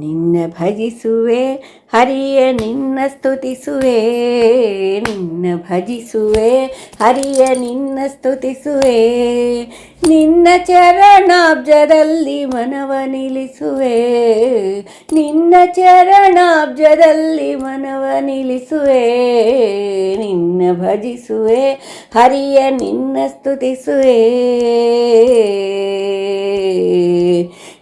ನಿನ್ನ ಭಜಿಸುವೆ, ಹರಿಯ ನಿನ್ನ ಸ್ತುತಿಸುವೆ, ನಿನ್ನ ಭಜಿಸುವೆ, ಹರಿಯ ನಿನ್ನ ಸ್ತುತಿಸುವೆ. ನಿನ್ನ ಚರಣಾಬ್ಜದಲ್ಲಿ ಮನವ ನಿಲ್ಲಿಸುವೆ, ನಿನ್ನ ಚರಣಾಬ್ಜದಲ್ಲಿ ಮನವ ನಿಲ್ಲಿಸುವೆ, ನಿನ್ನ ಭಜಿಸುವೆ, ಹರಿಯ ನಿನ್ನ ಸ್ತುತಿಸುವೆ.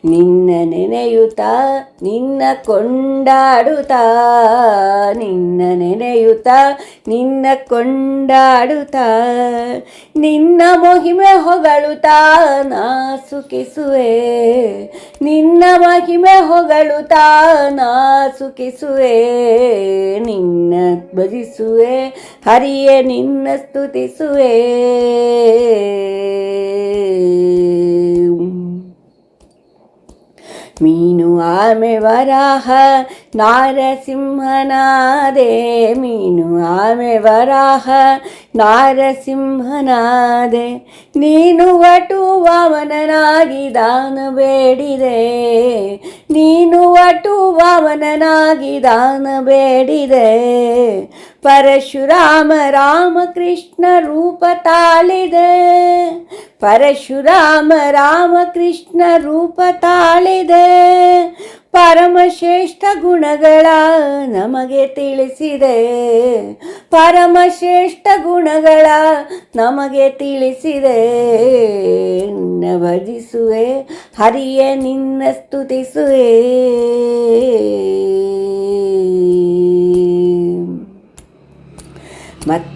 ನಿನ್ನ ನೆನೆಯುತ್ತಾ, ನಿನ್ನ ಕೊಂಡಾಡುತ್ತಾ, ನಿನ್ನ ನೆನೆಯುತ್ತಾ, ನಿನ್ನ ಕೊಂಡಾಡುತ್ತಾ, ನಿನ್ನ ಮಹಿಮೆ ಹೊಗಳುತ್ತಾ, ನಾ ಸುಖಿಸುವೆ. ನಿನ್ನ ಮಹಿಮೆ ಹೊಗಳುತ್ತಾ, ನಾ ಸುಖಿಸುವೆ. ನಿನ್ನ ಭಜಿಸುವೆ, ಹರಿಯೇ, ನಿನ್ನ ಸ್ತುತಿಸುವೆ. ಮೀನು ಆಮೆ ವರಾಹ, ನಾರಸಿಂಹನಾದೆ. ಮೀನು ಆಮೆ ವರಾಹ, ನಾರಸಿಂಹನಾದೆ. ನೀನು ವಟು ವಾಮನನಾಗಿ ದಾನ ಬೇಡಿದೆ. ನೀನು ವಟು ವಾಮನನಾಗಿ ದಾನ ಬೇಡಿದೆ. ಪರಶುರಾಮ ರಾಮಕೃಷ್ಣ ರೂಪ ತಾಳಿದೆ. ಪರಶುರಾಮ ರಾಮಕೃಷ್ಣ ರೂಪ ತಾಳಿದೆ. ಪರಮಶ್ರೇಷ್ಠ ಗುಣಗಳ ನಮಗೆ ತಿಳಿಸಿದೆ. ಪರಮಶ್ರೇಷ್ಠ ಗುಣಗಳ ನಮಗೆ ತಿಳಿಸಿದೆ. ಭಜಿಸುವೆ, ಹರಿಯ, ನಿನ್ನ ಸ್ತುತಿಸುವೆ.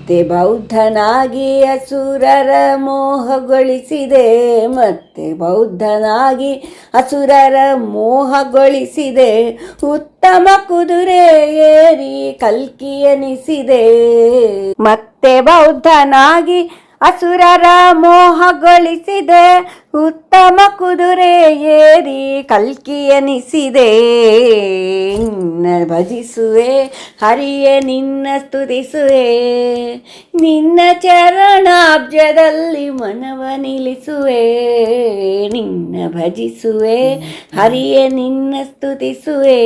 ಮತ್ತೆ ಬೌದ್ಧನಾಗಿ ಅಸುರರ ಮೋಹಗೊಳಿಸಿದೆ ಮತ್ತೆ ಬೌದ್ಧನಾಗಿ ಅಸುರರ ಮೋಹಗೊಳಿಸಿದೆ ಉತ್ತಮ ಕುದುರೆ ಏರಿ ಕಲ್ಕಿಯನಿಸಿದೆ ಮತ್ತೆ ಬೌದ್ಧನಾಗಿ ಅಸುರರ ಮೋಹಗೊಳಿಸಿದೆ, ಉತ್ತಮ ಕುದುರೆ ಏರಿ ಕಲ್ಕಿಯನಿಸಿದೆ ನಿನ್ನ ಭಜಿಸುವೆ, ಹರಿಯ, ನಿನ್ನ ಸ್ತುತಿಸುವೆ. ನಿನ್ನ ಚರಣಾಬ್ಜದಲ್ಲಿ ಮನವ ನಿಲ್ಲಿಸುವೆ. ನಿನ್ನ ಭಜಿಸುವೆ, ಹರಿಯ, ನಿನ್ನ ಸ್ತುತಿಸುವೆ.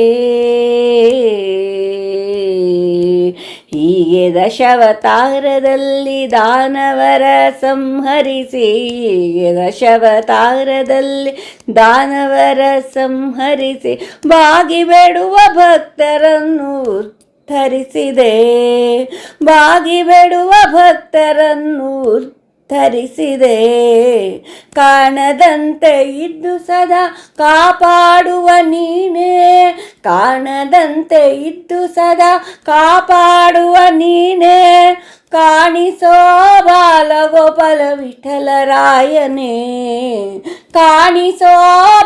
ಹೀಗೆ ದಶವತಾರದಲ್ಲಿ ದಾನವರ ಸಂಹರಿಸಿ, ಹೀಗೆ ದಶವತಾರದಲ್ಲಿ ದಾನವರ ಸಂಹರಿಸಿ, ಬಾಗಿ ಬೇಡುವ ಭಕ್ತರನ್ನು ಉದ್ಧರಿಸಿದೆ ಬಾಗಿ ಬೇಡುವ ಭಕ್ತರನ್ನು ಧರಿಸಿದೆ ಕಾಣದಂತೆ ಇದ್ದು ಸದಾ ಕಾಪಾಡುವ ನೀನೇ. ಕಾಣದಂತೆ ಇದ್ದು ಸದಾ ಕಾಪಾಡುವ ನೀನೇ. ಕಾಣಿಸೋ ಬಾಲಗೋಪಾಲ ವಿಠಲರಾಯನೇ ಕಾಣಿಸೋ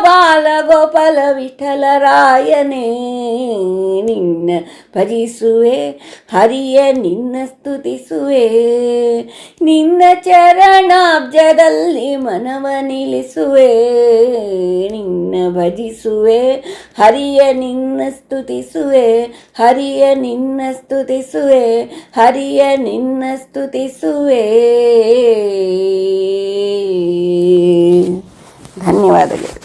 ಬಾಲಗೋಪಾಲ ವಿಠಲರಾಯನೇ ಭಜಿಸುವೆ ಹರಿಯ ನಿನ್ನ ಸ್ತುತಿಸುವೆ. ನಿನ್ನ ಚರಣಾಬ್ಜದಲ್ಲಿ ಮನವ ನಿಲ್ಲಿಸುವೆ. ನಿನ್ನ ಭಜಿಸುವೆ, ಹರಿಯ ನಿನ್ನ ಸ್ತುತಿಸುವೆ. ಹರಿಯ ನಿನ್ನ ಸ್ತುತಿಸುವೆ, ಹರಿಯ ನಿನ್ನ ಸ್ತುತಿಸುವೆ. ಧನ್ಯವಾದಗಳು.